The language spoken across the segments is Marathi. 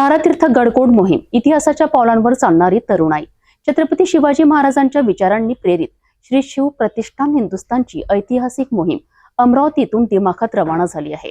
धारातीर्थ गडकोड मोहीम इतिहासाच्या पावलांवर चालणारी तरुणाई. छत्रपती शिवाजी महाराजांच्या विचारांनी प्रेरित श्री शिव प्रतिष्ठान हिंदुस्थानची ऐतिहासिक मोहीम अमरावतीतून दिमाखात रवाना झाली आहे.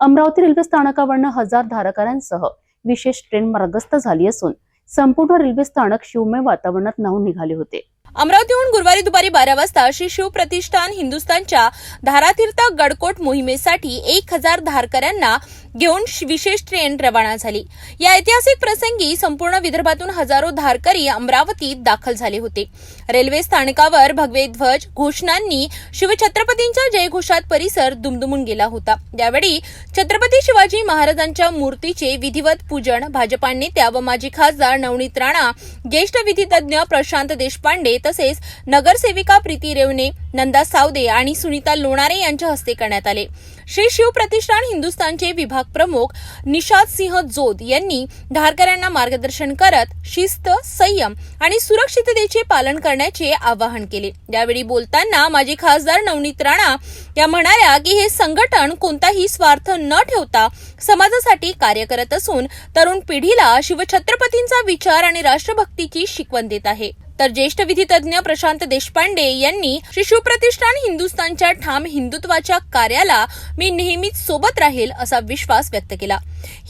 अमरावती रेल्वे स्थानकावरनं हजार धारकऱ्यांसह विशेष ट्रेन मार्गस्थ झाली असून संपूर्ण रेल्वे स्थानक शिवमय वातावरणात नाहून निघाले होते. अमरावतीहून गुरुवारी दुपारी बारा वाजता श्री शिव प्रतिष्ठान हिंदुस्थानच्या धारातीर्थ गडकोट मोहिमेसाठी एक हजार धारकऱ्यांना घेऊन श- विशेष ट्रेन रवाना झाली. या ऐतिहासिक प्रसंगी संपूर्ण विदर्भातून हजारो धारकरी अमरावतीत दाखल झाले होते. रेल्वे स्थानकावर भगवे ध्वज घोषणांनी शिवछत्रपतींच्या जयघोषात परिसर दुमदुमून गेला होता. यावेळी छत्रपती शिवाजी महाराजांच्या मूर्तीचे विधिवत पूजन भाजपा नेत्या व माजी खासदार नवनीत राणा ज्येष्ठ विधितज्ञ प्रशांत देशपांडे तसेच नगरसेविका प्रीती रेवणे नंदा सावदे आणि सुनीता लोणारे यांच्या हस्ते करण्यात आले. श्री शिव प्रतिष्ठान हिंदुस्थानचे विभाग प्रमुख निषाद सिंह जोद यांनी धारकऱ्यांना मार्गदर्शन करत शिस्त संयम आणि सुरक्षिततेचे पालन करण्याचे आवाहन केले. यावेळी बोलताना माजी खासदार नवनीत राणा या म्हणाल्या की हे संघटन कोणताही स्वार्थ न ठेवता समाजासाठी कार्य करत असून तरुण पिढीला शिवछत्रपतींचा विचार आणि राष्ट्रभक्तीची शिकवण देत आहे. तर ज्येष्ठ विधितज्ञ प्रशांत देशपांडे यांनी श्री शिवप्रतिष्ठान हिंदुस्थानच्या ठाम हिंदुत्वाच्या कार्याला मी नेहमीच सोबत राहील असा विश्वास व्यक्त केला.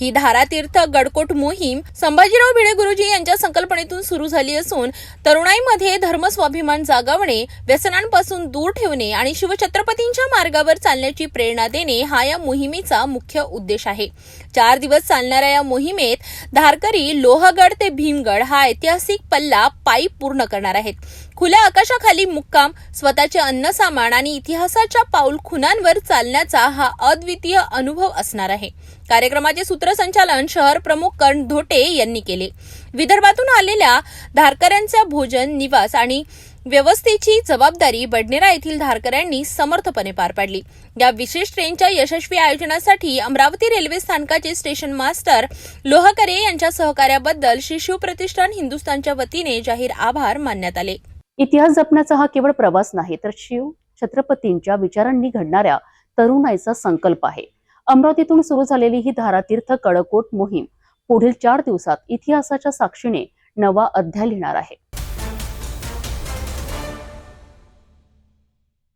ही धारातीर्थ गडकोट मोहीम संभाजीराव भिडे गुरुजी यांच्या संकल्पनेतून सुरू झाली असून तरुणाईमध्ये धर्मस्वाभिमान जागवणे व्यसनांपासून दूर ठेवणे आणि शिवछत्रपतींच्या मार्गावर चालण्याची प्रेरणा देणे हा या मोहिमेचा मुख्य उद्देश आहे. चार दिवस चालणाऱ्या या मोहिमेत धारकरी लोहगड ते भीमगड हा ऐतिहासिक पल्ला पायी पूर्ण करणार आहेत. खुल्या आकाशाखाली मुक्काम स्वतःचे अन्न सामान आणि इतिहासाच्या पाऊल खुनांवर चालण्याचा हा अद्वितीय अनुभव असणार आहे. कार्यक्रमाचे सूत्रसंचालन शहर प्रमुख कर्ण धोटे यांनी केले. विदर्भातून आलेल्या धारकऱ्यांचा भोजन निवास आणि व्यवस्थेची जबाबदारी बडनेरा येथील धारकऱ्यांनी समर्थपणे पार पाडली. या विशेष ट्रेनच्या यशस्वी आयोजनासाठी अमरावती रेल्वे स्थानकाचे स्टेशन मास्टर लोहकरे यांच्या सहकार्याबद्दल श्री शिव प्रतिष्ठान हिंदुस्थानच्या वतीने जाहीर आभार मानण्यात आले. इतिहास जपण्याचा हा केवळ प्रवास नाही तर शिव छत्रपतींच्या विचारांनी घडणाऱ्या तरुणाईचा संकल्प आहे. अमरावतीतून सुरू झालेली ही धारातीर्थ कडकोट मोहीम पुढील चार दिवसात इतिहासाच्या साक्षीने नवा अध्याय लिहिणार आहे.